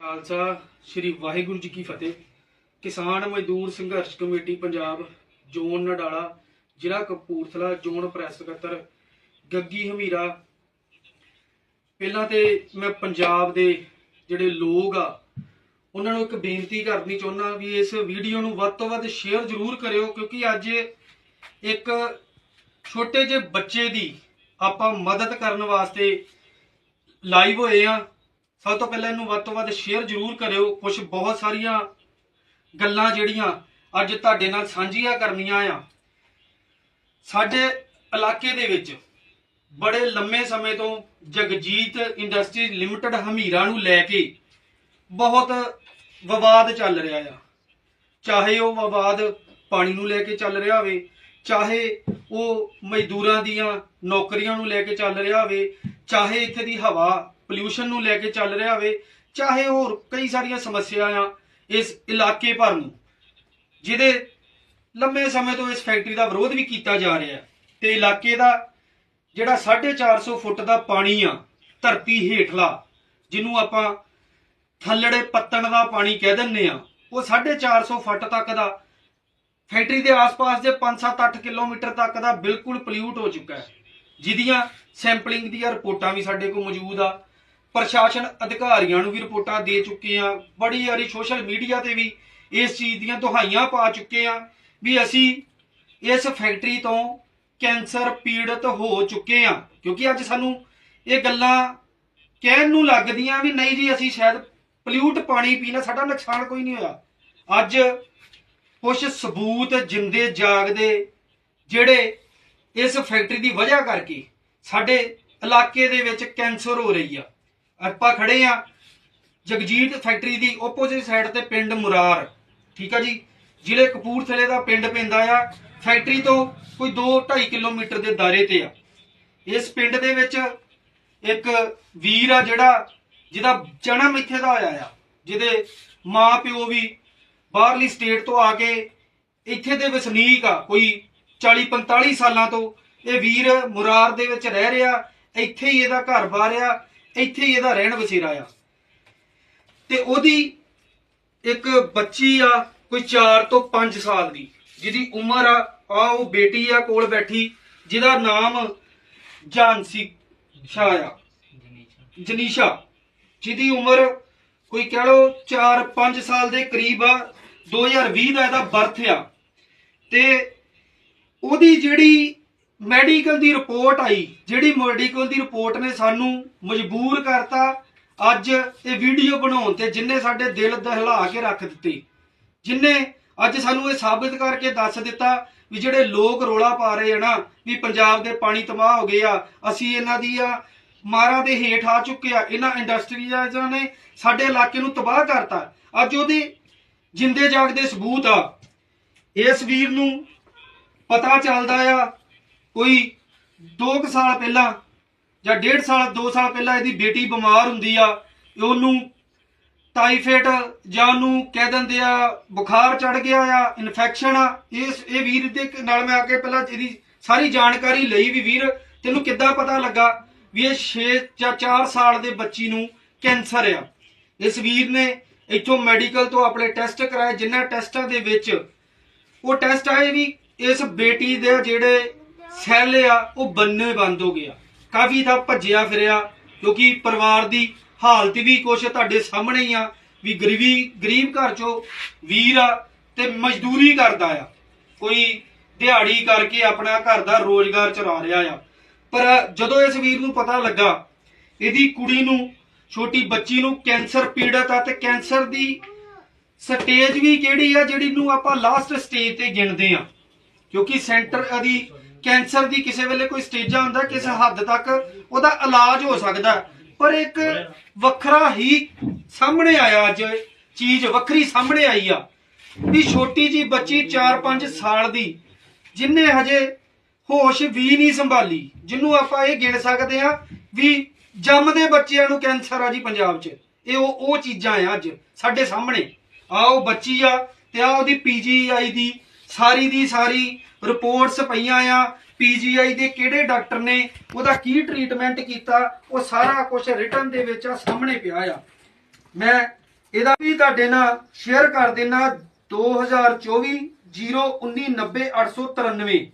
ਖਾਲਸਾ, ਸ੍ਰੀ ਵਾਹਿਗੁਰੂ ਜੀ ਕੀ ਫਤਿਹ। ਕਿਸਾਨ ਮਜ਼ਦੂਰ ਸੰਘਰਸ਼ ਕਮੇਟੀ ਪੰਜਾਬ, ਜ਼ੋਨ ਨਡਾਲਾ, ਜ਼ਿਲ੍ਹਾ ਕਪੂਰਥਲਾ, ਜ਼ੋਨ ਪ੍ਰੈਸ ਸਕੱਤਰ, ਗੱਗੀ ਹਮੀਰਾ। ਪਹਿਲਾਂ ਤੇ ਮੈਂ ਪੰਜਾਬ ਦੇ ਜਿਹੜੇ ਲੋਕ ਆ, ਉਹਨਾਂ ਨੂੰ ਇੱਕ ਬੇਨਤੀ ਕਰਨੀ ਚਾਹੁੰਦਾ ਵੀ ਇਸ ਵੀਡੀਓ ਨੂੰ ਵੱਧ ਤੋਂ ਵੱਧ ਸ਼ੇਅਰ ਜ਼ਰੂਰ ਕਰਿਓ, ਕਿਉਂਕਿ ਅੱਜ ਇੱਕ ਛੋਟੇ ਜਿਹੇ ਬੱਚੇ ਦੀ ਆਪਾਂ ਮਦਦ ਕਰਨ ਵਾਸਤੇ ਲਾਈਵ ਹੋਏ ਆ। ਸਭ ਤੋਂ ਪਹਿਲਾਂ ਇਹਨੂੰ ਵੱਧ ਤੋਂ ਵੱਧ ਸ਼ੇਅਰ ਜ਼ਰੂਰ ਕਰਿਓ। ਕੁਝ ਬਹੁਤ ਸਾਰੀਆਂ ਗੱਲਾਂ ਜਿਹੜੀਆਂ ਅੱਜ ਤੁਹਾਡੇ ਨਾਲ ਸਾਂਝੀਆਂ ਕਰਨੀਆਂ ਆ। ਸਾਡੇ ਇਲਾਕੇ ਦੇ ਵਿੱਚ ਬੜੇ ਲੰਮੇ ਸਮੇਂ ਤੋਂ ਜਗਜੀਤ ਇੰਡਸਟਰੀ ਲਿਮਟਿਡ ਹਮੀਰਾ ਨੂੰ ਲੈ ਕੇ ਬਹੁਤ ਵਿਵਾਦ ਚੱਲ ਰਿਹਾ ਆ। ਚਾਹੇ ਉਹ ਵਿਵਾਦ ਪਾਣੀ ਨੂੰ ਲੈ ਕੇ ਚੱਲ ਰਿਹਾ ਹੋਵੇ, ਚਾਹੇ ਉਹ ਮਜ਼ਦੂਰਾਂ ਦੀਆਂ ਨੌਕਰੀਆਂ ਨੂੰ ਲੈ ਕੇ ਚੱਲ ਰਿਹਾ ਹੋਵੇ ਚਾਹੇ ਇੱਥੇ ਦੀ ਹਵਾ ਪੋਲਿਊਸ਼ਨ ਨੂੰ ਲੈ ਕੇ ਚੱਲ ਰਿਹਾ ਹੋਵੇ, ਚਾਹੇ ਹੋਰ ਕਈ ਸਾਰੀਆਂ ਸਮੱਸਿਆਵਾਂ ਆ ਇਸ ਇਲਾਕੇ ਭਰ ਨੂੰ, ਜਿਹਦੇ ਲੰਮੇ ਸਮੇਂ ਤੋਂ ਇਸ ਫੈਕਟਰੀ ਦਾ ਵਿਰੋਧ ਵੀ ਕੀਤਾ ਜਾ ਰਿਹਾ ਹੈ। ਤੇ ਇਲਾਕੇ ਦਾ ਜਿਹੜਾ 450 ਫੁੱਟ ਦਾ ਪਾਣੀ ਆ, ਧਰਤੀ ਹੇਠਲਾ, ਜਿਹਨੂੰ ਆਪਾਂ ਥੱਲੜੇ ਪੱਤਣ ਦਾ ਪਾਣੀ ਕਹਿ ਦਿੰਨੇ ਆ, ਉਹ 450 ਫੁੱਟ ਤੱਕ ਦਾ ਫੈਕਟਰੀ ਦੇ ਆਸ-ਪਾਸ ਦੇ 5-7-8 ਕਿਲੋਮੀਟਰ ਤੱਕ ਦਾ ਬਿਲਕੁਲ ਪੋਲਿਊਟ ਹੋ ਚੁੱਕਾ ਹੈ। ਜਿਹਦੀਆਂ ਸੈਂਪਲਿੰਗ ਦੀਆਂ ਰਿਪੋਰਟਾਂ ਵੀ ਸਾਡੇ ਕੋਲ ਮੌਜੂਦ ਆ। ਪ੍ਰਸ਼ਾਸਨ ਅਧਿਕਾਰੀਆਂ ਨੂੰ ਵੀ ਰਿਪੋਰਟਾਂ ਦੇ ਚੁੱਕੇ ਆ। ਬੜੀ ਵਾਰੀ ਸੋਸ਼ਲ ਮੀਡੀਆ ਤੇ ਵੀ ਇਸ ਚੀਜ਼ ਦੀਆਂ ਦੁਹਾਈਆਂ ਪਾ ਚੁੱਕੇ ਆ ਵੀ ਅਸੀਂ ਇਸ ਫੈਕਟਰੀ ਤੋਂ ਕੈਂਸਰ ਪੀੜਤ ਹੋ ਚੁੱਕੇ ਆ। ਕਿਉਂਕਿ ਅੱਜ ਸਾਨੂੰ ਇਹ ਗੱਲਾਂ ਕਹਿਣ ਨੂੰ ਲੱਗਦੀਆਂ ਵੀ ਨਹੀਂ ਜੀ, ਅਸੀਂ ਸ਼ਾਇਦ ਪੋਲਿਊਟ ਪਾਣੀ ਪੀਣਾ ਸਾਡਾ ਨੁਕਸਾਨ ਕੋਈ ਨਹੀਂ ਹੋਇਆ। ਅੱਜ ਕੁਝ ਸਬੂਤ ਜਿੰਦੇ ਜਾਗਦੇ ਜਿਹੜੇ ਇਸ ਫੈਕਟਰੀ ਦੀ ਵਜ੍ਹਾ ਕਰਕੇ ਸਾਡੇ ਇਲਾਕੇ ਦੇ ਵਿੱਚ ਕੈਂਸਰ ਹੋ ਰਹੀ ਆ। ਆਪਾਂ ਖੜੇ ਆ ਜਗਜੀਤ ਫੈਕਟਰੀ ਦੀ ਆਪੋਜ਼ਿਟ ਸਾਈਡ ਤੇ ਪਿੰਡ ਮੁਰਾਰ, ਠੀਕ ਆ ਜੀ? ਜ਼ਿਲ੍ਹੇ ਕਪੂਰਥਲੇ ਦਾ ਪਿੰਡ ਪੈਂਦਾ ਆ। ਫੈਕਟਰੀ ਤੋਂ ਕੋਈ 2-2.5 ਕਿਲੋਮੀਟਰ ਦੇ ਦਾਇਰੇ ਤੇ ਆ। ਇਸ ਪਿੰਡ ਦੇ ਵਿੱਚ ਇੱਕ ਵੀਰ ਆ ਜਿਹੜਾ, ਜਿਹਦਾ ਜਨਮ ਇੱਥੇ ਦਾ ਹੋਇਆ ਆ। ਜਿਹਦੇ ਮਾਂ ਪਿਓ ਵੀ ਬਾਹਰਲੀ ਸਟੇਟ ਤੋਂ ਆ ਕੇ ਇੱਥੇ ਦੇ ਵਸਨੀਕ ਆ, ਕੋਈ 40 45 ਸਾਲਾਂ ਤੋਂ ਇਹ ਵੀਰ ਮੁਰਾਰ ਦੇ ਵਿੱਚ ਰਹਿ ਰਿਹਾ, ਇੱਥੇ ਹੀ ਇਹਦਾ ਘਰ-ਬਾਰ ਆ ਇੱਥੇ ਹੀ ਇਹਦਾ ਰਹਿਣ ਵਸੇਰਾ ਆ। ਤੇ ਉਹਦੀ ਇੱਕ ਬੱਚੀ ਆ, ਕੋਈ 4 ਤੋਂ 5 ਸਾਲ ਦੀ, ਜਿਹਦੀ ਉਮਰ ਆ ਆ ਉਹ ਬੇਟੀ ਆ ਕੋਲ ਬੈਠੀ, ਜਿਹਦਾ ਨਾਮ ਜਾਨਸੀ ਸ਼ਾਹ ਆ। ਜਨੀਸ਼ਾ। ਜਿਹਦੀ ਉਮਰ ਕੋਈ ਕਹਿ ਲਓ 4-5 ਸਾਲ ਦੇ ਕਰੀਬ ਆ 2020 ਦਾ ਇਹਦਾ ਬਰਥ ਆ। ਤੇ ਉਹਦੀ ਜਿਹੜੀ ਮੈਡੀਕਲ ਦੀ ਰਿਪੋਰਟ ਆਈ, ਜਿਹੜੀ ਮੈਡੀਕਲ ਦੀ ਰਿਪੋਰਟ ਨੇ ਸਾਨੂੰ ਮਜਬੂਰ ਕਰਤਾ, ਅੱਜ ਇਹ ਵੀਡੀਓ ਬਣਾਉਣ ਤੇ ਜਿੰਨੇ ਸਾਡੇ ਦਿਲ ਦਹਿਲਾ ਕੇ ਰੱਖ ਦਿੱਤੇ। ਜਿੰਨੇ ਅੱਜ ਸਾਨੂੰ ਇਹ ਸਾਬਿਤ ਕਰਕੇ ਦੱਸ ਦਿੱਤਾ ਵੀ ਜਿਹੜੇ ਲੋਕ ਰੋਲਾ ਪਾ ਰਹੇ ਆ ਨਾ, ਵੀ ਪੰਜਾਬ ਦੇ ਪਾਣੀ ਤਬਾਹ ਹੋ ਗਏ ਆ, ਅਸੀਂ ਇਹਨਾਂ ਦੀ ਆ ਮਾਰਾਂ ਦੇ ਹੇਠ ਆ ਚੁੱਕੇ ਆ, ਇਹਨਾਂ ਇੰਡਸਟਰੀਜ਼ਾਂ ਨੇ ਸਾਡੇ ਇਲਾਕੇ ਨੂੰ ਤਬਾਹ ਕਰਤਾ। ਅੱਜ ਉਹਦੇ ਜਿੰਦੇ ਜਾਗਦੇ ਸਬੂਤ ਆ। ਇਸ ਵੀਰ ਨੂੰ ਪਤਾ ਚੱਲਦਾ ਆ, ਕੋਈ 2 ਸਾਲ ਪਹਿਲਾਂ ਜਾਂ 1.5 ਸਾਲ 2 ਸਾਲ ਪਹਿਲਾਂ ਇਹਦੀ ਬੇਟੀ ਬਿਮਾਰ ਹੁੰਦੀ ਆ ਉਹਨੂੰ ਟਾਈਫਾਇਡ ਜਾਂ ਉਹਨੂੰ ਕਹਿ ਦਿੰਦੇ ਆ, ਬੁਖਾਰ ਚੜ ਗਿਆ ਆ ਇਨਫੈਕਸ਼ਨ ਆ ਇਸ ਇਹ ਵੀਰ ਦੇ ਨਾਲ ਮੈਂ ਆ ਕੇ ਪਹਿਲਾਂ ਇਹਦੀ ਸਾਰੀ ਜਾਣਕਾਰੀ ਲਈ ਵੀ ਵੀਰ, ਤੈਨੂੰ ਕਿੱਦਾਂ ਪਤਾ ਲੱਗਾ ਵੀ ਇਹ 6 ਜਾਂ 4 ਸਾਲ ਦੇ ਬੱਚੀ ਨੂੰ ਕੈਂਸਰ ਆ। ਇਸ ਵੀਰ ਨੇ ਇੱਥੋਂ ਮੈਡੀਕਲ ਤੋਂ ਆਪਣੇ ਟੈਸਟ ਕਰਾਏ ਜਿਨ੍ਹਾਂ ਟੈਸਟਾਂ ਦੇ ਵਿੱਚ ਉਹ ਟੈਸਟ ਆਏ ਵੀ ਇਸ ਬੇਟੀ ਦੇ ਜਿਹੜੇ ਸੈੱਲ ਆ, ਉਹ ਬੰਨੇ ਬੰਦ ਹੋ ਗਿਆ ਕਾਫੀ ਤਾਂ ਭੱਜਿਆ ਫਿਰਿਆ, ਕਿਉਂਕਿ ਪਰਿਵਾਰ ਦੀ ਹਾਲਤ ਵੀ ਕੁਛ ਤੁਹਾਡੇ ਸਾਹਮਣੇ ਹੀ ਆ, ਵੀ ਗਰੀਬੀ, ਗਰੀਬ ਘਰ ਚੋਂ ਵੀਰ ਆ ਤੇ ਮਜ਼ਦੂਰੀ ਕਰਦਾ ਆ। ਕੋਈ ਦਿਹਾੜੀ ਕਰਕੇ ਆਪਣਾ ਘਰ ਦਾ ਰੋਜ਼ਗਾਰ ਚਲਾ ਰਿਹਾ ਆ। ਪਰ ਜਦੋਂ ਇਸ ਵੀਰ ਨੂੰ ਪਤਾ ਲੱਗਾ, ਇਹਦੀ ਕੁੜੀ ਨੂੰ, ਛੋਟੀ ਬੱਚੀ ਨੂੰ ਕੈਂਸਰ ਪੀੜਤ ਆ ਤੇ ਕੈਂਸਰ ਦੀ ਸਟੇਜ ਵੀ ਕਿਹੜੀ ਆ, ਜਿਹੜੀ ਨੂੰ ਆਪਾਂ ਲਾਸਟ ਸਟੇਜ ਤੇ ਗਿਣਦੇ ਆ। ਕਿਉਂਕਿ ਸੈਂਟਰ ਦੀ ਕੈਂਸਰ ਦੀ ਕਿਸੇ ਵੇਲੇ ਕੋਈ ਸਟੇਜਾਂ ਹੁੰਦਾ, ਕਿਸ ਹੱਦ ਤੱਕ ਉਹਦਾ ਇਲਾਜ ਹੋ ਸਕਦਾ। ਪਰ ਇੱਕ ਵੱਖਰਾ ਹੀ ਸਾਹਮਣੇ ਆਇਆ ਅੱਜ, ਚੀਜ਼ ਵੱਖਰੀ ਸਾਹਮਣੇ ਆਈ ਆ। ਵੀ ਛੋਟੀ ਜੀ ਬੱਚੀ 4-5 ਸਾਲ ਦੀ, ਜਿਨੇ ਹਜੇ ਹੋਸ਼ ਵੀ ਨਹੀਂ ਸੰਭਾਲੀ ਜਿਹਨੂੰ ਆਪਾਂ ਇਹ ਗਿਣ ਸਕਦੇ ਆ ਵੀ ਜੰਮਦੇ ਬੱਚਿਆਂ ਨੂੰ ਕੈਂਸਰ ਆ ਜੀ ਪੰਜਾਬ 'ਚ। ਇਹ ਉਹ ਉਹ ਚੀਜ਼ਾਂ ਆ ਅੱਜ, ਸਾਡੇ ਸਾਹਮਣੇ। ਆ ਉਹ ਬੱਚੀ ਆ ਤੇ ਆ ਉਹਦੀ ਪੀਜੀਆਈ ਦੀ ਸਾਰੀ ਦੀ ਸਾਰੀ ਰਿਪੋਰਟਸ ਪਈਆਂ ਆ। ਪੀਜੀਆਈ ਦੇ ਕਿਹੜੇ ਡਾਕਟਰ ਨੇ, ਉਹਦਾ ਕੀ ਟ੍ਰੀਟਮੈਂਟ ਕੀਤਾ, ਉਹ ਸਾਰਾ ਕੁਝ ਰਿਟਰਨ ਦੇ ਵਿੱਚ ਆ, ਸਾਹਮਣੇ ਪਿਆ ਆ। ਮੈਂ ਇਹਦਾ ਵੀ ਤੁਹਾਡੇ ਨਾਲ ਸ਼ੇਅਰ ਕਰ ਦੇਣਾ 2024 01990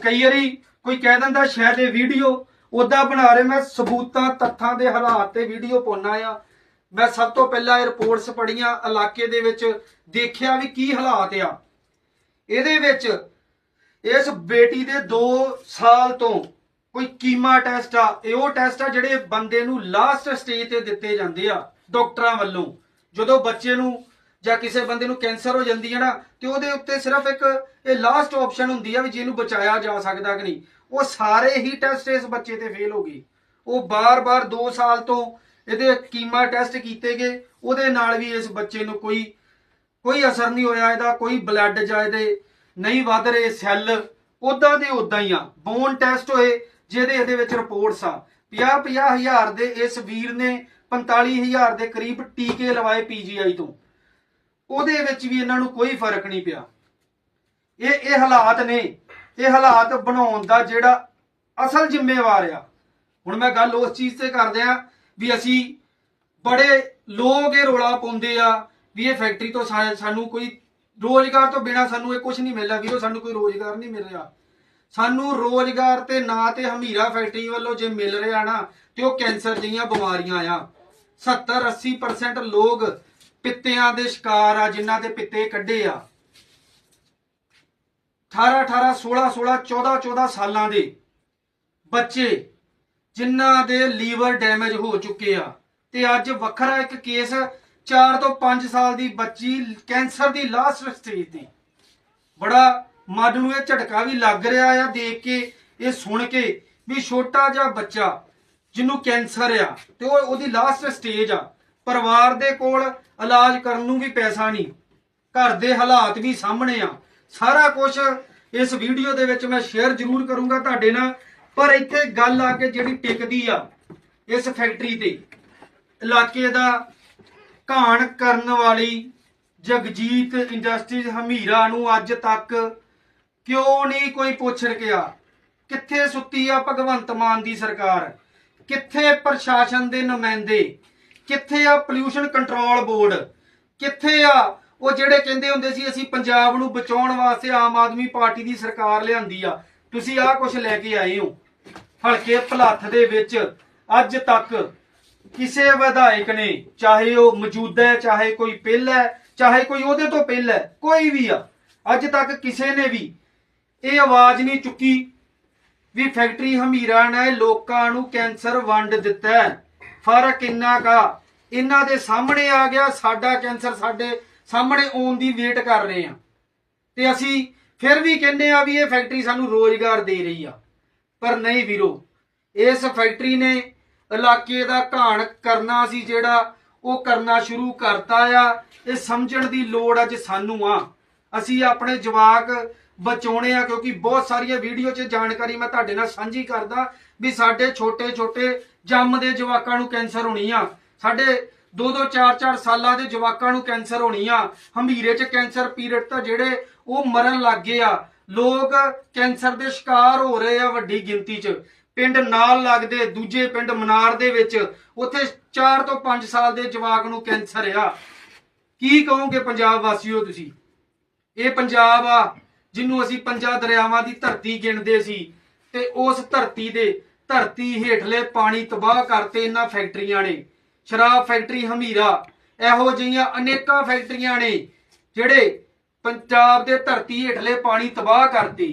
ਕਈ ਵਾਰੀ ਕੋਈ ਕਹਿ ਦਿੰਦਾ ਸ਼ਾਇਦ ਇਹ ਵੀਡੀਓ ਉਦਾਂ ਬਣਾ ਰਹੇ, ਮੈਂ ਸਬੂਤਾਂ, ਤੱਥਾਂ ਦੇ ਹਾਲਾਤ ਤੇ ਵੀਡੀਓ ਪਾਉਣਾ ਆ। ਮੈਂ ਸਭ ਤੋਂ ਪਹਿਲਾਂ ਇਹ ਰਿਪੋਰਟਸ ਪੜੀਆਂ ਇਲਾਕੇ ਦੇ ਵਿੱਚ ਦੇਖਿਆ ਵੀ ਕੀ ਹਾਲਾਤ ਆ। ਇਹਦੇ ਵਿੱਚ ਇਸ ਬੇਟੀ ਦੇ 2 ਸਾਲ ਤੋਂ ਕੋਈ ਕੀਮਾ ਟੈਸਟ ਆ, ਇਹ ਉਹ ਟੈਸਟ ਆ ਜਿਹੜੇ ਬੰਦੇ ਨੂੰ ਲਾਸਟ ਸਟੇਜ ਤੇ ਦਿੱਤੇ ਜਾਂਦੇ ਆ ਡਾਕਟਰਾਂ ਵੱਲੋਂ। ਜਦੋਂ ਬੱਚੇ ਨੂੰ ਜਾਂ ਕਿਸੇ ਬੰਦੇ ਨੂੰ ਕੈਂਸਰ ਹੋ ਜਾਂਦੀ ਹੈ ਨਾ, ਤੇ ਉਹਦੇ ਉੱਤੇ ਸਿਰਫ ਇੱਕ ਇਹ ਲਾਸਟ ਆਪਸ਼ਨ ਹੁੰਦੀ ਆ ਵੀ ਜਿਹਨੂੰ ਬਚਾਇਆ ਜਾ ਸਕਦਾ ਕਿ ਨਹੀਂ। ਉਹ ਸਾਰੇ ਹੀ ਟੈਸਟ ਇਸ ਬੱਚੇ ਤੇ ਫੇਲ ਹੋ ਗਏ। ਉਹ ਬਾਰ-ਬਾਰ 2 ਸਾਲ ਤੋਂ ਇਹਦੇ ਕੀਮਾ ਟੈਸਟ ਕੀਤੇ ਗਏ, ਉਹਦੇ ਨਾਲ ਵੀ ਇਸ ਬੱਚੇ ਨੂੰ ਕੋਈ ਕੋਈ ਅਸਰ ਨਹੀਂ ਹੋਇਆ ਇਹਦਾ, ਕੋਈ ਬਲੱਡ ਜਾਂ ਇਹਦੇ ਨਹੀਂ ਵੱਧ ਰਹੇ ਸੈੱਲ ਉਦਾਂ ਦੇ ਉਦਾਂ ਹੀ ਆ। ਬੋਨ ਟੈਸਟ ਹੋਏ, ਜਿਹਦੇ ਇਹਦੇ ਵਿੱਚ ਰਿਪੋਰਟਸ ਆ। 50 50 ਹਜ਼ਾਰ ਦੇ ਇਸ ਵੀਰ ਨੇ 45 ਹਜ਼ਾਰ ਦੇ ਕਰੀਬ ਟੀਕੇ ਲਵਾਏ ਪੀਜੀਆਈ ਤੋਂ। ਉਹਦੇ ਵਿੱਚ ਵੀ ਇਹਨਾਂ ਨੂੰ ਕੋਈ ਫ਼ਰਕ ਨਹੀਂ ਪਿਆ। ਇਹ ਇਹ ਹਾਲਾਤ ਨੇ। ਇਹ ਹਾਲਾਤ ਬਣਾਉਣ ਦਾ ਜਿਹੜਾ ਅਸਲ ਜ਼ਿੰਮੇਵਾਰ ਆ। ਹੁਣ ਮੈਂ ਗੱਲ ਉਸ ਚੀਜ਼ ਤੇ ਕਰਦੇ ਆ ਵੀ ਅਸੀਂ ਬੜੇ ਲੋਕ ਇਹ ਰੋਲਾ ਪਾਉਂਦੇ ਆ ਵੀ ਇਹ ਫੈਕਟਰੀ ਤੋਂ ਸਾਨੂੰ ਕੋਈ ਰੋਜ਼ਗਾਰ ਤੋਂ ਬਿਨਾ ਸਾਨੂੰ ਇਹ ਕੁਝ ਨਹੀਂ ਮਿਲ ਰਿਹਾ ਵੀਰੋ, ਸਾਨੂੰ ਕੋਈ ਰੋਜ਼ਗਾਰ ਨਹੀਂ ਮਿਲ ਰਿਹਾ। ਸਾਨੂੰ ਰੋਜ਼ਗਾਰ ਤੇ ਨਾ ਤੇ ਹਮੀਰਾ ਫੈਕਟਰੀ ਵੱਲੋਂ ਜੇ ਮਿਲ ਰਿਹਾ ਨਾ, ਤੇ ਉਹ ਕੈਂਸਰ ਜਿਹੀਆਂ ਬਿਮਾਰੀਆਂ ਆ। 70 80% ਲੋਕ ਪਿੱਤਿਆਂ ਦੇ ਸ਼ਿਕਾਰ ਆ, ਜਿਨ੍ਹਾਂ ਦੇ ਪਿੱਤੇ ਕੱਢੇ ਆ। 18 18 16 16 14 14 ਸਾਲਾਂ ਦੇ ਬੱਚੇ, ਜਿਨ੍ਹਾਂ ਦੇ ਲੀਵਰ ਡੈਮੇਜ ਹੋ ਚੁੱਕੇ ਆ। ਤੇ ਅੱਜ ਵੱਖਰਾ ਇੱਕ ਕੇਸ 4 ਤੋਂ 5 ਸਾਲ ਦੀ ਬੱਚੀ ਕੈਂਸਰ ਦੀ ਲਾਸਟ ਸਟੇਜ ਤੇ। ਬੜਾ ਮਨ ਨੂੰ ਇਹ ਝਟਕਾ ਵੀ ਲੱਗ ਰਿਹਾ ਆ ਦੇਖ ਕੇ, ਇਹ ਸੁਣ ਕੇ ਵੀ ਛੋਟਾ ਜਿਹਾ ਬੱਚਾ ਜਿਹਨੂੰ ਕੈਂਸਰ ਆ ਤੇ ਉਹ ਉਹਦੀ ਲਾਸਟ ਸਟੇਜ ਆ। ਪਰਿਵਾਰ ਦੇ ਕੋਲ ਇਲਾਜ ਕਰਨ ਨੂੰ ਵੀ ਪੈਸਾ ਨਹੀਂ। ਘਰ ਦੇ ਹਾਲਾਤ ਵੀ ਸਾਹਮਣੇ ਆ। ਸਾਰਾ ਕੁਝ ਇਸ ਵੀਡੀਓ ਦੇ ਵਿੱਚ ਮੈਂ ਸ਼ੇਅਰ ਜ਼ਰੂਰ ਕਰੂੰਗਾ ਤੁਹਾਡੇ ਨਾਲ। ਪਰ ਇੱਥੇ ਗੱਲ ਆ ਕੇ ਜਿਹੜੀ ਟਿਕਦੀ ਆ ਇਸ ਫੈਕਟਰੀ ਤੇ, ਇਲਾਕੇ ਦਾ ਘਾਣ ਕਰਨ ਵਾਲੀ ਜਗਜੀਤ ਇੰਡਸਟਰੀਜ਼ ਹਮੀਰਾ ਨੂੰ ਅੱਜ ਤੱਕ ਕਿਉਂ ਨਹੀਂ ਕੋਈ ਪੁੱਛ ਰਕਿਆ? ਕਿੱਥੇ ਸੁੱਤੀ ਆ ਭਗਵੰਤ ਮਾਨ ਦੀ ਸਰਕਾਰ? ਕਿੱਥੇ ਪ੍ਰਸ਼ਾਸਨ ਦੇ ਨੁਮਾਇੰਦੇ? ਕਿੱਥੇ ਆ ਪੋਲਿਊਸ਼ਨ ਕੰਟਰੋਲ ਬੋਰਡ ਕਿੱਥੇ ਆ ਉਹ ਜਿਹੜੇ ਕਹਿੰਦੇ ਹੁੰਦੇ ਸੀ, ਅਸੀਂ ਪੰਜਾਬ ਨੂੰ ਬਚਾਉਣ ਵਾਸਤੇ ਆਮ ਆਦਮੀ ਪਾਰਟੀ ਦੀ ਸਰਕਾਰ ਲਿਆਂਦੀ ਆ। ਤੁਸੀਂ ਆਹ ਕੁਝ ਲੈ ਕੇ ਆਏ ਹੋ। ਹਲਕੇ ਭਲੱਥ ਦੇ ਵਿੱਚ ਅੱਜ ਤੱਕ ਕਿਸੇ ਵਿਧਾਇਕ ਨੇ, ਚਾਹੇ ਉਹ ਮੌਜੂਦਾ ਹੈ, ਚਾਹੇ ਕੋਈ ਪਹਿਲਾ ਹੈ, ਚਾਹੇ ਕੋਈ ਉਹਦੇ ਤੋਂ ਪਹਿਲਾ ਹੈ, ਕੋਈ ਵੀ ਆ, ਅੱਜ ਤੱਕ ਕਿਸੇ ਨੇ ਵੀ ਇਹ ਆਵਾਜ਼ ਨਹੀਂ ਚੁੱਕੀ ਵੀ ਫੈਕਟਰੀ ਹਮੀਰਾ ਨੇ ਲੋਕਾਂ ਨੂੰ ਕੈਂਸਰ ਵੰਡ ਦਿੱਤਾ ਫ਼ਰਕ ਇੰਨਾ ਕਾ ਇਹਨਾਂ ਦੇ ਸਾਹਮਣੇ ਆ ਗਿਆ, ਸਾਡਾ ਕੈਂਸਰ ਸਾਡੇ ਸਾਹਮਣੇ ਆਉਣ ਦੀ ਵੇਟ ਕਰ ਰਹੇ ਆ। ਤੇ ਅਸੀਂ ਫਿਰ ਵੀ ਕਹਿੰਦੇ ਆ ਵੀ ਇਹ ਫੈਕਟਰੀ ਸਾਨੂੰ ਰੋਜ਼ਗਾਰ ਦੇ ਰਹੀ ਆ। ਪਰ ਨਹੀਂ ਵੀਰੋ, ਇਸ ਫੈਕਟਰੀ ਨੇ ਇਲਾਕੇ ਦਾ ਘਾਣ ਕਰਨਾ ਸੀ ਜਿਹੜਾ ਉਹ ਕਰਨਾ ਸ਼ੁਰੂ ਕਰਤਾ ਆ, ਇਹ ਸਮਝਣ ਦੀ ਲੋੜ ਅੱਜ ਸਾਨੂੰ ਆ। ਅਸੀਂ ਆਪਣੇ ਜਵਾਕ ਬਚਾਉਣੇ ਆ, ਕਿਉਂਕਿ ਬਹੁਤ ਸਾਰੀਆਂ ਵੀਡੀਓ 'ਚ ਜਾਣਕਾਰੀ ਮੈਂ ਤੁਹਾਡੇ ਨਾਲ ਸਾਂਝੀ ਕਰਦਾ ਵੀ ਸਾਡੇ ਛੋਟੇ ਛੋਟੇ ਜੰਮਦੇ ਜਵਾਕਾਂ ਨੂੰ ਕੈਂਸਰ ਹੋਣੀ ਆ। ਸਾਡੇ 2-2 4-4 ਸਾਲਾਂ ਦੇ ਜਵਾਕਾਂ ਨੂੰ ਕੈਂਸਰ ਹੋਣੀ ਆ। ਹਮੀਰੇ 'ਚ ਕੈਂਸਰ ਪੀਰੀਅਡ ਤਾਂ ਜਿਹੜੇ ਉਹ ਮਰਨ ਲੱਗ ਗਏ ਆ। ਲੋਕ ਕੈਂਸਰ ਦੇ ਸ਼ਿਕਾਰ ਹੋ ਰਹੇ ਆ ਵੱਡੀ ਗਿਣਤੀ 'ਚ। ਪਿੰਡ ਨਾਲ ਲੱਗਦੇ ਦੂਜੇ ਪਿੰਡ ਮਨਾਰ ਦੇ ਵਿੱਚ, ਉੱਥੇ 4 ਤੋਂ 5 ਸਾਲ ਦੇ ਜਵਾਕ ਨੂੰ ਕੈਂਸਰ ਆ। ਕੀ ਕਹੋਗੇ ਪੰਜਾਬ ਵਾਸੀਓ ਤੁਸੀਂ? ਇਹ ਪੰਜਾਬ ਆ, ਜਿਹਨੂੰ ਅਸੀਂ ਪੰਜਾਂ ਦਰਿਆਵਾਂ ਦੀ ਧਰਤੀ ਗਿਣਦੇ ਸੀ ਤੇ ਉਸ ਧਰਤੀ ਦੇ ਧਰਤੀ ਹੇਠਲੇ ਪਾਣੀ ਤਬਾਹ ਕਰਤੇ ਇਹਨਾਂ ਫੈਕਟਰੀਆਂ ਨੇ। ਸ਼ਰਾਬ ਫੈਕਟਰੀ ਹਮੀਰਾ, ਇਹੋ ਜਿਹੀਆਂ ਅਨੇਕਾਂ ਫੈਕਟਰੀਆਂ ਨੇ ਜਿਹੜੇ ਪੰਜਾਬ ਦੇ ਧਰਤੀ ਹੇਠਲੇ ਪਾਣੀ ਤਬਾਹ ਕਰਤੀ।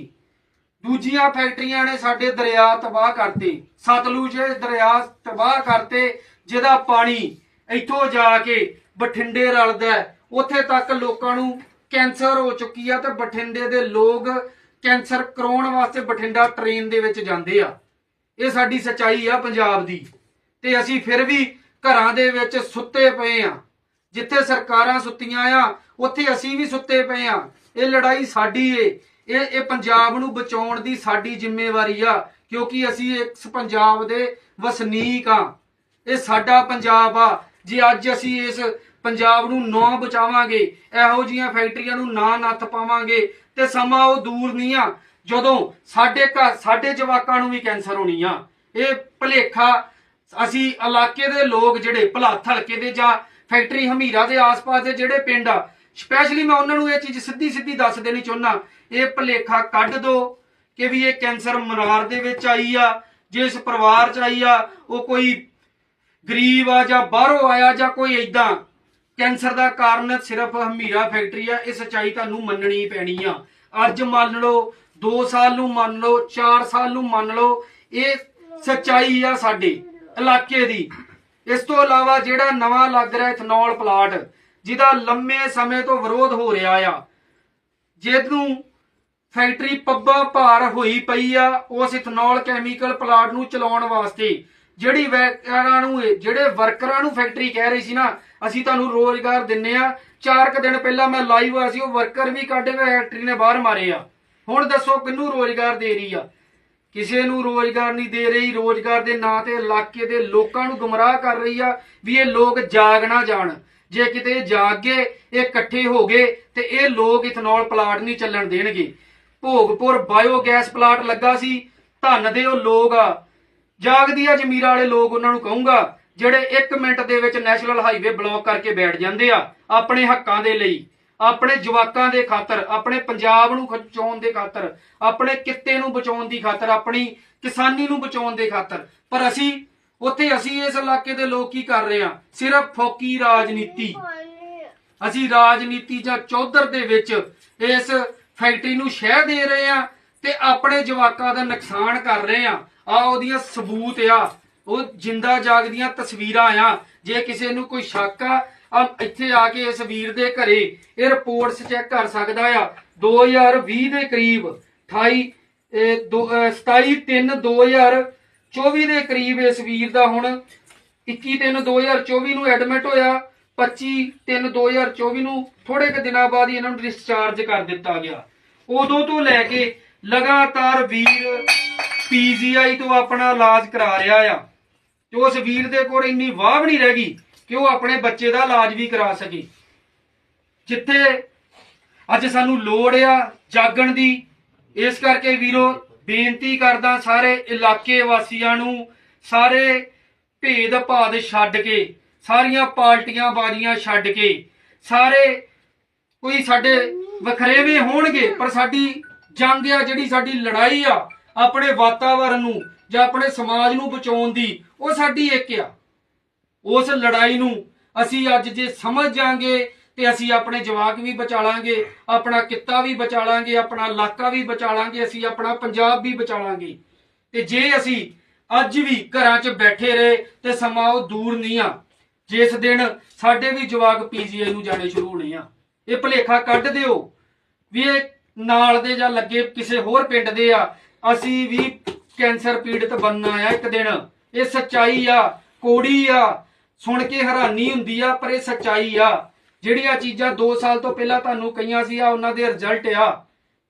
ਦੂਜੀਆਂ ਫੈਕਟਰੀਆਂ ਨੇ ਸਾਡੇ ਦਰਿਆ ਤਬਾਹ ਕਰਤੇ। ਸਤਲੁਜ ਦਰਿਆ ਤਬਾਹ ਕਰਤੇ, ਜਿਹਦਾ ਪਾਣੀ ਇੱਥੋਂ ਜਾ ਕੇ ਬਠਿੰਡੇ ਰਲਦਾ ਉੱਥੇ ਤੱਕ ਲੋਕਾਂ ਨੂੰ ਕੈਂਸਰ ਹੋ ਚੁੱਕੀ ਆ ਤੇ ਬਠਿੰਡੇ ਦੇ ਲੋਕ ਕੈਂਸਰ ਕਰਾਉਣ ਵਾਸਤੇ ਬਠਿੰਡਾ ਟ੍ਰੇਨ ਦੇ ਵਿੱਚ ਜਾਂਦੇ ਆ। ਇਹ ਸਾਡੀ ਸੱਚਾਈ ਆ ਪੰਜਾਬ ਦੀ। ਤੇ ਅਸੀਂ ਫਿਰ ਵੀ ਘਰਾਂ ਦੇ ਵਿੱਚ ਸੁੱਤੇ ਪਏ ਆ। ਜਿੱਥੇ ਸਰਕਾਰਾਂ ਸੁੱਤੀਆਂ ਆ, ਉੱਥੇ ਅਸੀਂ ਵੀ ਸੁੱਤੇ ਪਏ ਆ। ਇਹ ਲੜਾਈ ਸਾਡੀ ਏ। ਇਹ ਇਹ ਪੰਜਾਬ ਨੂੰ ਬਚਾਉਣ ਦੀ ਸਾਡੀ ਜ਼ਿੰਮੇਵਾਰੀ ਆ, ਕਿਉਂਕਿ ਅਸੀਂ ਇਸ ਪੰਜਾਬ ਦੇ ਵਸਨੀਕ ਆ। ਇਹ ਸਾਡਾ ਪੰਜਾਬ ਆ। ਜੇ ਅੱਜ ਅਸੀਂ ਇਸ ਪੰਜਾਬ ਨੂੰ ਨਾ ਬਚਾਵਾਂਗੇ, ਇਹੋ ਜੀਆਂ ਫੈਕਟਰੀਆਂ ਨੂੰ ਨਾ ਨੱਥ ਪਾਵਾਂਗੇ, ਤੇ ਸਮਾਂ ਉਹ ਦੂਰ ਨਹੀਂ ਆ। ਜਦੋਂ ਸਾਡੇ ਘਰ, ਸਾਡੇ ਜਵਾਕਾਂ ਨੂੰ ਵੀ ਕੈਂਸਰ ਹੋਣੀ ਆ। ਇਹ ਭਲੇਖਾ, ਅਸੀਂ ਇਲਾਕੇ ਦੇ ਲੋਕ ਜਿਹੜੇ ਭਲਾਥ ਹਲਕੇ ਦੇ ਜਾਂ ਫੈਕਟਰੀ ਹਮੀਰਾ ਦੇ ਆਸ-ਪਾਸ ਦੇ ਜਿਹੜੇ ਪਿੰਡ ਆ, ਸਪੈਸ਼ਲੀ ਮੈਂ ਉਹਨਾਂ ਨੂੰ ਇਹ ਚੀਜ਼ ਸਿੱਧੀ ਸਿੱਧੀ ਦੱਸ ਦੇਣੀ ਚਾਹੁੰਦਾ ਇਹ ਭਲੇਖਾ ਕੱਢ ਦੋ ਕਿ ਵੀ ਇਹ ਕੈਂਸਰ ਮਰਾਰ ਦੇ ਵਿੱਚ ਆਈ ਆ ਜਿਸ ਪਰਿਵਾਰ ਚ ਆਈ ਆ, ਉਹ ਕੋਈ ਗਰੀਬ ਆ ਜਾਂ ਬਾਹਰੋਂ ਆਇਆ ਜਾਂ ਕੋਈ ਏਦਾਂ। ਕੈਂਸਰ ਦਾ ਕਾਰਨ ਸਿਰਫ ਹਮੀਰਾ ਫੈਕਟਰੀ ਆ, ਇਹ ਸੱਚਾਈ ਤੁਹਾਨੂੰ ਮੰਨਣੀ ਪੈਣੀ ਆ। ਅੱਜ ਮੰਨ ਲਓ 2 ਸਾਲ ਨੂੰ ਮੰਨ ਲਓ 4 ਸਾਲ ਨੂੰ ਮੰਨ ਲਓ, ਇਹ ਸੱਚਾਈ ਆ ਸਾਡੇ, ਇਲਾਕੇ ਦੀ। ਇਸ ਤੋਂ ਇਲਾਵਾ ਜਿਹੜਾ ਨਵਾਂ ਲੱਗ ਰਿਹਾ ਇਥਨੋਲ ਪਲਾਂਟ, ਜਿਹਦਾ ਲੰਮੇ ਸਮੇਂ ਤੋਂ ਵਿਰੋਧ ਹੋ ਰਿਹਾ ਆ, ਜਿਹਨੂੰ ਫੈਕਟਰੀ ਪੱਬਾ ਭਾਰ ਹੋਈ ਪਈ ਆ ਉਸ ਇਥਨੋਲ ਕੈਮੀਕਲ ਪਲਾਂਟ ਨੂੰ ਚਲਾਉਣ ਵਾਸਤੇ। ਜਿਹੜੀ ਵਰਕਰਾਂ ਨੂੰ ਜਿਹੜੇ ਵਰਕਰਾਂ ਨੂੰ ਫੈਕਟਰੀ ਕਹਿ ਰਹੀ ਸੀ ਨਾ, ਅਸੀਂ ਤੁਹਾਨੂੰ ਰੋਜ਼ਗਾਰ ਦਿੰਨੇ ਆ। ਚਾਰ ਕੁ ਦਿਨ ਪਹਿਲਾਂ ਮੈਂ ਲਾਈਵ ਆ ਸੀ, ਉਹ ਵਰਕਰ ਵੀ ਕੱਢ ਫੈਕਟਰੀ ਨੇ ਬਾਹਰ ਮਾਰੇ ਆ। ਹੁਣ ਦੱਸੋ ਕਿਹਨੂੰ ਰੋਜ਼ਗਾਰ ਦੇ ਰਹੀ ਆ? ਕਿਸੇ ਨੂੰ ਰੋਜ਼ਗਾਰ ਨਹੀਂ ਦੇ ਰਹੀ, ਰੋਜ਼ਗਾਰ ਦੇ ਨਾਂ ਤੇ ਇਲਾਕੇ ਦੇ ਲੋਕਾਂ ਨੂੰ ਗੁੰਮਰਾਹ ਕਰ ਰਹੀ ਆ ਵੀ ਇਹ ਲੋਕ ਜਾਗ ਨਾ ਜਾਣ। ਜੇ ਕਿਤੇ ਜਾਗ ਗਏ ਇਹ ਇਕੱਠੇ ਹੋ ਗਏ ਤੇ ਇਹ ਲੋਕ ਇਥਨੋਲ ਪਲਾਟ ਨਹੀਂ ਚੱਲਣ ਦੇਣਗੇ। ਭੋਗਪੁਰ ਬਾਇਓਗੈਸ ਪਲਾਂਟ ਲੱਗਾ ਸੀ। ਧੰਨ ਦੇ ਉਹ ਲੋਕ ਆ। ਜਾਗਦੀ ਆ ਜਮੀਰਾ ਵਾਲੇ ਲੋਕ ਉਹਨਾਂ ਨੂੰ ਕਹੂੰਗਾ, ਜਿਹੜੇ 1 ਮਿੰਟ ਦੇ ਵਿੱਚ ਨੈਸ਼ਨਲ ਹਾਈਵੇ ਬਲੌਕ ਕਰਕੇ ਬੈਠ ਜਾਂਦੇ ਆ, ਆਪਣੇ ਹੱਕਾਂ ਦੇ ਲਈ, ਆਪਣੇ ਜਵਾਕਾਂ ਦੇ ਖਾਤਰ, ਆਪਣੇ ਪੰਜਾਬ ਨੂੰ ਬਚਾਉਣ ਦੇ ਖਾਤਰ, ਆਪਣੇ ਕਿੱਤੇ ਨੂੰ ਬਚਾਉਣ ਦੀ ਖਾਤਰ, ਆਪਣੀ ਕਿਸਾਨੀ ਨੂੰ ਬਚਾਉਣ ਦੇ ਖਾਤਰ। ਪਰ ਅਸੀਂ, ਉੱਥੇ ਅਸੀਂ ਇਸ ਇਲਾਕੇ ਦੇ ਲੋਕ ਕੀ ਕਰ ਰਹੇ ਆ? ਸਿਰਫ ਫੋਕੀ ਰਾਜਨੀਤੀ। ਅਸੀਂ ਰਾਜਨੀਤੀ ਜਾਂ ਚੌਧਰ ਦੇ ਵਿੱਚ ਇਸ ਫੈਕਟਰੀ ਨੂੰ ਸ਼ਹਿ ਦੇ ਰਹੇ ਆ ਤੇ ਆਪਣੇ ਜਵਾਕਾਂ ਦਾ ਨੁਕਸਾਨ ਕਰ ਰਹੇ ਆ। ਆ ਉਹਦੀਆਂ ਸਬੂਤ ਆ। ਉਹ ਜਿੰਦਾ ਜਾਗਦੀਆਂ ਤਸਵੀਰਾਂ ਆ। ਜੇ ਕਿਸੇ ਨੂੰ ਕੋਈ ਸ਼ੱਕ ਆ ਇੱਥੇ ਆ ਕੇ ਇਸ ਵੀਰ ਦੇ ਘਰੇ ਇਹ ਰਿਪੋਰਟਸ ਚੈੱਕ ਕਰ ਸਕਦਾ ਆ। 2020 ਦੇ ਕਰੀਬ 28 ਇਹ ਦੋ- ਅਹ 27 3 2024 ਦੇ ਕਰੀਬ ਇਸ ਵੀਰ ਦਾ ਹੁਣ 21 3 2024 ਨੂੰ ਐਡਮਿਟ ਹੋਇਆ। 25 3 2024 ਨੂੰ ਥੋੜੇ ਕੁ ਦਿਨਾਂ ਬਾਅਦ ਹੀ ਇਹਨਾਂ ਨੂੰ ਡਿਸਚਾਰਜ ਕਰ ਦਿੱਤਾ ਗਿਆ। ਉਦੋਂ ਤੋਂ ਲੈ ਕੇ ਲਗਾਤਾਰ ਵੀਰ ਪੀਜੀਆਈ ਤੋਂ ਆਪਣਾ ਇਲਾਜ ਕਰਾ ਰਿਹਾ ਆ। ਤੇ ਉਸ ਵੀਰ ਦੇ ਕੋਲ ਇੰਨੀ ਵਾਹ ਵੀ ਨਹੀਂ ਰਹਿ ਗਈ ਕਿ ਉਹ ਆਪਣੇ ਬੱਚੇ ਦਾ ਇਲਾਜ ਵੀ ਕਰਾ ਸਕੇ। ਜਿੱਥੇ ਅੱਜ ਸਾਨੂੰ ਲੋੜ ਆ ਜਾਗਣ ਦੀ, ਇਸ ਕਰਕੇ ਵੀਰੋ ਬੇਨਤੀ ਕਰਦਾ ਸਾਰੇ ਇਲਾਕੇ ਵਾਸੀਆਂ ਨੂੰ, ਸਾਰੇ ਭੇਦ ਭਾਦ ਛੱਡ ਕੇ ਸਾਰੀਆਂ ਪਾਰਟੀਆਂ ਬਾਜ਼ੀਆਂ ਛੱਡ ਕੇ, ਸਾਰੇ ਕੋਈ ਸਾਡੇ ਵਖਰੇਵੇਂ ਹੋਣਗੇ, ਪਰ ਸਾਡੀ ਜੰਗ ਆ, ਜਿਹੜੀ ਸਾਡੀ ਲੜਾਈ ਆ, ਆਪਣੇ ਵਾਤਾਵਰਣ ਨੂੰ ਜਾਂ ਆਪਣੇ ਸਮਾਜ ਨੂੰ ਬਚਾਉਣ ਦੀ, ਉਹ ਸਾਡੀ ਇੱਕ ਆ। ਉਸ ਲੜਾਈ ਨੂੰ ਅਸੀਂ ਅੱਜ ਜੇ ਸਮਝ ਜਾਾਂਗੇ ਤੇ ਅਸੀਂ ਆਪਣੇ ਜਵਾਕ ਵੀ ਬਚਾ ਲਾਂਗੇ, ਆਪਣਾ ਕਿੱਤਾ ਵੀ ਬਚਾ ਲਾਂਗੇ, ਆਪਣਾ ਇਲਾਕਾ ਵੀ ਬਚਾ ਲਾਂਗੇ, ਅਸੀਂ ਆਪਣਾ ਪੰਜਾਬ ਵੀ ਬਚਾ ਲਾਂਗੇ। ਤੇ ਜੇ ਅਸੀਂ ਅੱਜ ਵੀ ਘਰਾਂ 'ਚ ਬੈਠੇ ਰਹੇ ਤੇ ਸਮਾਂ ਉਹ ਦੂਰ ਨਹੀਂ ਆ ਜਿਸ ਦਿਨ ਸਾਡੇ ਵੀ ਜਵਾਕ ਪੀਜੀਆਈ ਨੂੰ ਜਾਣੇ ਸ਼ੁਰੂ ਹੋਣੇ ਆ, ਇਹ ਭਲੇਖਾ ਕੱਢ ਦਿਓ ਵੀ ਇਹ ਨਾਲ ਦੇ ਜਾਂ ਲੱਗੇ ਕਿਸੇ ਹੋਰ ਪਿੰਡ ਦੇ ਆ, ਅਸੀਂ ਵੀ ਕੈਂਸਰ ਪੀੜਤ ਬਣਨਾ ਆ ਇੱਕ ਦਿਨ। ਇਹ ਸੱਚਾਈ ਆ, ਕੋੜੀ ਆ, ਸੁਣ ਕੇ ਹੈਰਾਨੀ ਹੁੰਦੀ ਆ, ਪਰ ਇਹ ਸੱਚਾਈ ਆ। ਜਿਹੜੀਆਂ ਚੀਜ਼ਾਂ 2 ਸਾਲ ਤੋਂ ਪਹਿਲਾਂ ਤੁਹਾਨੂੰ ਕਹੀਆਂ ਸੀ ਆ ਉਹਨਾਂ ਦੇ ਰਿਜ਼ਲਟ ਆ।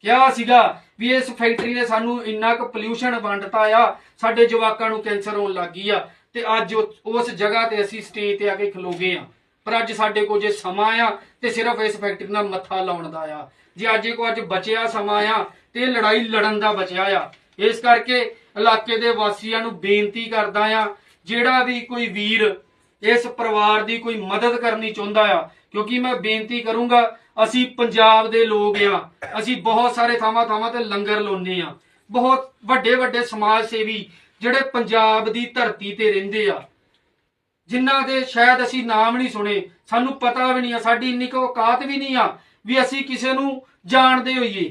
ਕਿਹਾ ਸੀਗਾ ਵੀ ਇਸ ਫੈਕਟਰੀ ਨੇ ਸਾਨੂੰ ਇੰਨਾ ਕੁ ਪੋਲਿਊਸ਼ਨ ਵੰਡਤਾ ਆ, ਸਾਡੇ ਜਵਾਕਾਂ ਨੂੰ ਕੈਂਸਰ ਹੋਣ ਲੱਗੀ ਆ। ਤੇ ਅੱਜ ਉਸ ਜਗ੍ਹਾ ਤੇ ਅਸੀਂ ਸਟੇਜ ਤੇ ਆ ਕੇ ਖਲੋਗੇ ਆ। ਪਰ ਅੱਜ ਸਾਡੇ ਕੋਲ ਜੇ ਸਮਾਂ ਆ, ਤੇ ਸਿਰਫ ਇਸ ਫੈਕਟਰੀ ਨਾਲ ਮੱਥਾ ਲਾਉਣ ਦਾ ਆ। ਜੇ ਅੱਜ ਕੋ ਅੱਜ ਬਚਿਆ ਸਮਾਂ ਆ, ਤੇ ਲੜਾਈ ਲੜਨ ਦਾ ਬਚਿਆ ਆ। ਇਸ ਕਰਕੇ ਇਲਾਕੇ ਦੇ ਵਾਸੀਆਂ ਨੂੰ ਬੇਨਤੀ ਕਰਦਾ ਆ, ਜਿਹੜਾ ਵੀ ਕੋਈ ਵੀਰ ਇਸ ਪਰਿਵਾਰ ਦੀ ਕੋਈ ਮਦਦ ਕਰਨੀ ਚਾਹੁੰਦਾ ਆ, ਕਿਉਂਕਿ ਮੈਂ ਬੇਨਤੀ ਕਰੂੰਗਾ, ਅਸੀਂ ਪੰਜਾਬ ਦੇ ਲੋਕ ਆ। ਅਸੀਂ ਬਹੁਤ ਸਾਰੇ ਥਾਵਾਂ ਥਾਵਾਂ ਤੇ ਲੰਗਰ ਲਾਉਂਦੇ ਆ। ਬਹੁਤ ਵੱਡੇ ਵੱਡੇ ਸਮਾਜ ਸੇਵੀ ਜਿਹੜੇ ਪੰਜਾਬ ਦੀ ਧਰਤੀ ਤੇ ਰਹਿੰਦੇ ਆ, ਜਿਨ੍ਹਾਂ ਦੇ ਸ਼ਾਇਦ ਅਸੀਂ ਨਾਮ ਨਹੀਂ ਸੁਣੇ, ਸਾਨੂੰ ਪਤਾ ਵੀ ਨਹੀਂ ਆ, ਸਾਡੀ ਇੰਨੀ ਕੁ ਔਕਾਤ ਵੀ ਨਹੀਂ ਆ ਵੀ ਅਸੀਂ ਕਿਸੇ ਨੂੰ ਜਾਣਦੇ ਹੋਈਏ,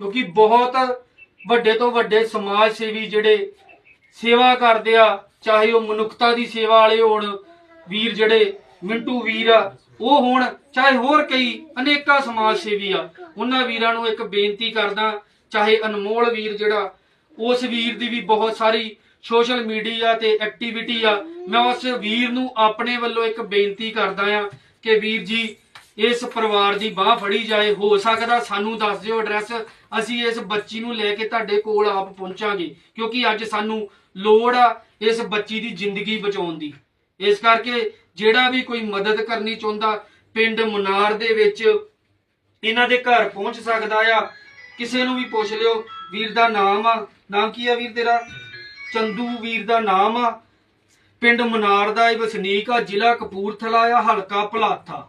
ਕਿਉਂਕਿ ਬਹੁਤ ਵੱਡੇ ਤੋਂ ਵੱਡੇ ਸਮਾਜ ਸੇਵੀ ਜਿਹੜੇ ਸੇਵਾ ਕਰਦੇ ਆ, ਚਾਹੇ ਉਹ ਮਨੁੱਖਤਾ ਦੀ ਸੇਵਾ ਵਾਲੇ ਹੋਣ, ਵੀਰ ਜਿਹੜੇ ਮਿੰਟੂ ਵੀਰ ਆ, ਉਹ ਹੋਣ, ਚਾਹੇ ਹੋਰ ਕਈ ਅਨੇਕਾਂ ਸਮਾਜ ਸੇਵੀ ਆ, ਉਹਨਾਂ ਵੀਰਾਂ ਨੂੰ ਇੱਕ ਬੇਨਤੀ ਕਰਦਾ, ਚਾਹੇ ਅਨਮੋਲ ਵੀਰ ਜਿਹੜਾ, ਉਸ ਵੀਰ ਦੀ ਵੀ ਬਹੁਤ ਸਾਰੀ ਸੋਸ਼ਲ ਮੀਡੀਆ ਤੇ ਐਕਟੀਵਿਟੀ ਆ। ਮੈਂ ਉਸ ਵੀਰ ਨੂੰ ਆਪਣੇ ਵੱਲੋਂ ਇੱਕ ਬੇਨਤੀ ਕਰਦਾ ਆ ਕਿ ਵੀਰ ਜੀ, ਇਸ ਪਰਿਵਾਰ ਦੀ ਬਾਹ ਫੜੀ ਜਾਏ, ਹੋ ਸਕਦਾ ਸਾਨੂੰ ਦੱਸ ਦਿਓ ਐਡਰੈਸ ਅਸੀਂ ਇਸ ਬੱਚੀ ਨੂੰ ਲੈ ਕੇ ਤੁਹਾਡੇ ਕੋਲ ਆਪ ਪਹੁੰਚਾਂਗੇ, ਕਿਉਂਕਿ ਅੱਜ ਸਾਨੂੰ ਲੋੜ ਆ ਇਸ ਬੱਚੀ ਦੀ ਜ਼ਿੰਦਗੀ ਬਚਾਉਣ ਦੀ। ਇਸ ਕਰਕੇ ਜਿਹੜਾ ਵੀ ਕੋਈ ਮਦਦ ਕਰਨੀ ਚਾਹੁੰਦਾ, ਪਿੰਡ ਮੁਨਾਰ ਦੇ ਵਿੱਚ ਇਹਨਾਂ ਦੇ ਘਰ ਪਹੁੰਚ ਸਕਦਾ ਆ। ਕਿਸੇ ਨੂੰ ਵੀ ਪੁੱਛ ਲਿਓ, ਵੀਰ ਦਾ ਨਾਮ ਆ। ਨਾਮ ਕੀ ਆ ਵੀਰ ਤੇਰਾ? ਚੰਦੂ ਵੀਰ ਦਾ ਨਾਮ ਆ। ਪਿੰਡ ਮਨਾਰ ਦਾ ਇਹ ਵਸਨੀਕ ਆ, ਜ਼ਿਲ੍ਹਾ ਕਪੂਰਥਲਾ ਆ, ਹਲਕਾ ਭਲਾਥਾ